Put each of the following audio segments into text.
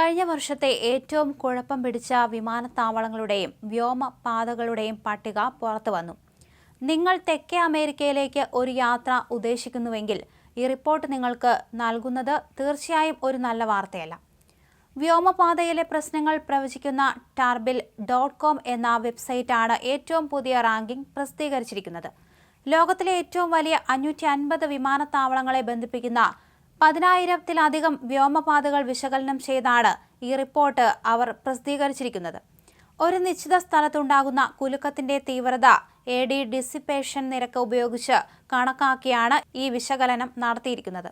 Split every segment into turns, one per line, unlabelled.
കഴിഞ്ഞ വർഷത്തെ ഏറ്റവും കുഴപ്പം പിടിച്ച വിമാനത്താവളങ്ങളുടെയും വ്യോമപാതകളുടെയും പട്ടിക പുറത്തു വന്നു. നിങ്ങൾ തെക്കേ അമേരിക്കയിലേക്ക് ഒരു യാത്ര ഉദ്ദേശിക്കുന്നുവെങ്കിൽ ഈ റിപ്പോർട്ട് നിങ്ങൾക്ക് നൽകുന്നത് തീർച്ചയായും ഒരു നല്ല വാർത്തയല്ല. വ്യോമപാതയിലെ പ്രശ്നങ്ങൾ പ്രവചിക്കുന്ന ടാർബിൽ ഡോട്ട് കോം എന്ന വെബ്സൈറ്റാണ് ഏറ്റവും പുതിയ റാങ്കിംഗ് പ്രസിദ്ധീകരിച്ചിരിക്കുന്നത്. ലോകത്തിലെ ഏറ്റവും വലിയ അഞ്ഞൂറ്റി അൻപത് വിമാനത്താവളങ്ങളെ ബന്ധിപ്പിക്കുന്ന പതിനായിരത്തിലധികം വ്യോമപാതകൾ വിശകലനം ചെയ്താണ് ഈ റിപ്പോർട്ട് അവർ പ്രസിദ്ധീകരിച്ചിരിക്കുന്നത്. ഒരു നിശ്ചിത സ്ഥലത്തുണ്ടാകുന്ന കുലുക്കത്തിന്റെ തീവ്രത എ ഡി ഡിസിപ്പേഷൻ നിരക്ക് ഉപയോഗിച്ച് കണക്കാക്കിയാണ് ഈ വിശകലനം നടത്തിയിരിക്കുന്നത്.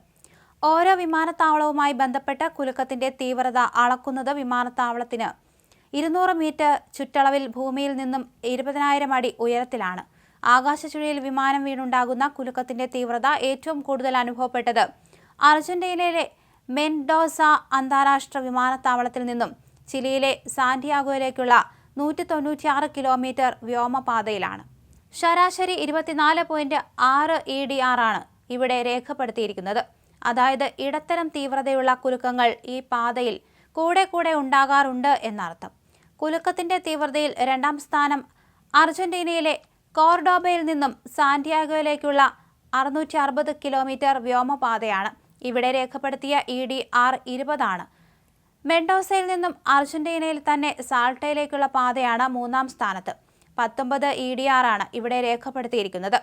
ഓരോ വിമാനത്താവളവുമായി ബന്ധപ്പെട്ട് കുലുക്കത്തിന്റെ തീവ്രത അളക്കുന്നത് വിമാനത്താവളത്തിന് ഇരുന്നൂറ് മീറ്റർ ചുറ്റളവിൽ ഭൂമിയിൽ നിന്നും ഇരുപതിനായിരം അടി ഉയരത്തിലാണ്. ആകാശച്ചുഴിയിൽ വിമാനം വീണുണ്ടാകുന്ന കുലുക്കത്തിന്റെ തീവ്രത ഏറ്റവും കൂടുതൽ അനുഭവപ്പെട്ടത് അർജന്റീനയിലെ മെൻഡോസ അന്താരാഷ്ട്ര വിമാനത്താവളത്തിൽ നിന്നും ചിലിയിലെ സാന്റിയാഗോയിലേക്കുള്ള നൂറ്റി തൊണ്ണൂറ്റിയാറ് കിലോമീറ്റർ വ്യോമപാതയിലാണ്. ശരാശരി ഇരുപത്തിനാല് പോയിന്റ് ആറ് ഇ ഡി ആർ ആണ് ഇവിടെ രേഖപ്പെടുത്തിയിരിക്കുന്നത്. അതായത് ഇടത്തരം തീവ്രതയുള്ള കുലുക്കങ്ങൾ ഈ പാതയിൽ കൂടെ കൂടെ ഉണ്ടാകാറുണ്ട് എന്നർത്ഥം. കുലുക്കത്തിന്റെ തീവ്രതയിൽ രണ്ടാം സ്ഥാനം അർജന്റീനയിലെ കോർഡോബയിൽ നിന്നും സാന്റിയാഗോയിലേക്കുള്ള അറുന്നൂറ്റി അറുപത് കിലോമീറ്റർ വ്യോമപാതയാണ്. ഇവിടെ രേഖപ്പെടുത്തിയ ഇ ഡി ആർ ഇരുപതാണ്. മെൻഡോസയിൽ നിന്നും അർജന്റീനയിൽ തന്നെ സാൾട്ടയിലേക്കുള്ള പാതയാണ് മൂന്നാം സ്ഥാനത്ത്. പത്തൊമ്പത് ഇ ഡി ആർ ആണ് ഇവിടെ രേഖപ്പെടുത്തിയിരിക്കുന്നത്.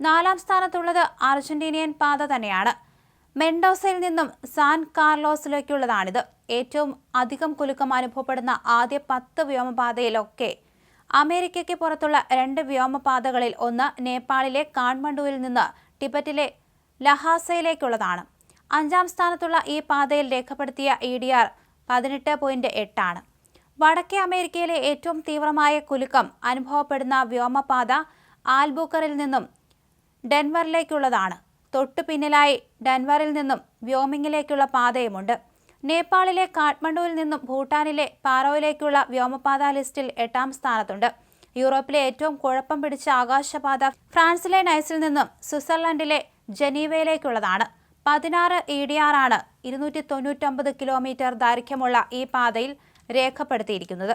നാലാം സ്ഥാനത്തുള്ളത് അർജന്റീനിയൻ പാത തന്നെയാണ്. മെൻഡോസയിൽ നിന്നും സാൻ കാർലോസിലേക്കുള്ളതാണിത്. ഏറ്റവും അധികം കുലുക്കം അനുഭവപ്പെടുന്ന ആദ്യ പത്ത് വ്യോമപാതയിലൊക്കെ അമേരിക്കയ്ക്ക് പുറത്തുള്ള രണ്ട് വ്യോമപാതകളിൽ ഒന്ന് നേപ്പാളിലെ കാഠ്മണ്ഡുവിൽ നിന്ന് ടിബറ്റിലെ ലഹാസയിലേക്കുള്ളതാണ്. അഞ്ചാം സ്ഥാനത്തുള്ള ഈ പാതയിൽ രേഖപ്പെടുത്തിയ ഇ ഡി ആർ പതിനെട്ട് പോയിന്റ് എട്ടാണ്. വടക്കേ അമേരിക്കയിലെ ഏറ്റവും തീവ്രമായ കുലുക്കം അനുഭവപ്പെടുന്ന വ്യോമപാത ആൽബൂക്കറിൽ നിന്നും ഡെൻവറിലേക്കുള്ളതാണ്. തൊട്ടു പിന്നിലായി ഡെൻവറിൽ നിന്നും വ്യോമിങ്ങിലേക്കുള്ള പാതയുമുണ്ട്. നേപ്പാളിലെ കാഠ്മണ്ഡുവിൽ നിന്നും ഭൂട്ടാനിലെ പാറോയിലേക്കുള്ള വ്യോമപാത ലിസ്റ്റിൽ എട്ടാം സ്ഥാനത്തുണ്ട്. യൂറോപ്പിലെ ഏറ്റവും കുഴപ്പം പിടിച്ച ആകാശപാത ഫ്രാൻസിലെ നൈസിൽ നിന്നും സ്വിറ്റ്സർലൻഡിലെ ജനീവയിലേക്കുള്ളതാണ്. പതിനാറ് ഇ ഡി ആർ ആണ് ഇരുന്നൂറ്റി തൊണ്ണൂറ്റൊമ്പത് കിലോമീറ്റർ ദൈർഘ്യമുള്ള ഈ പാതയിൽ രേഖപ്പെടുത്തിയിരിക്കുന്നത്.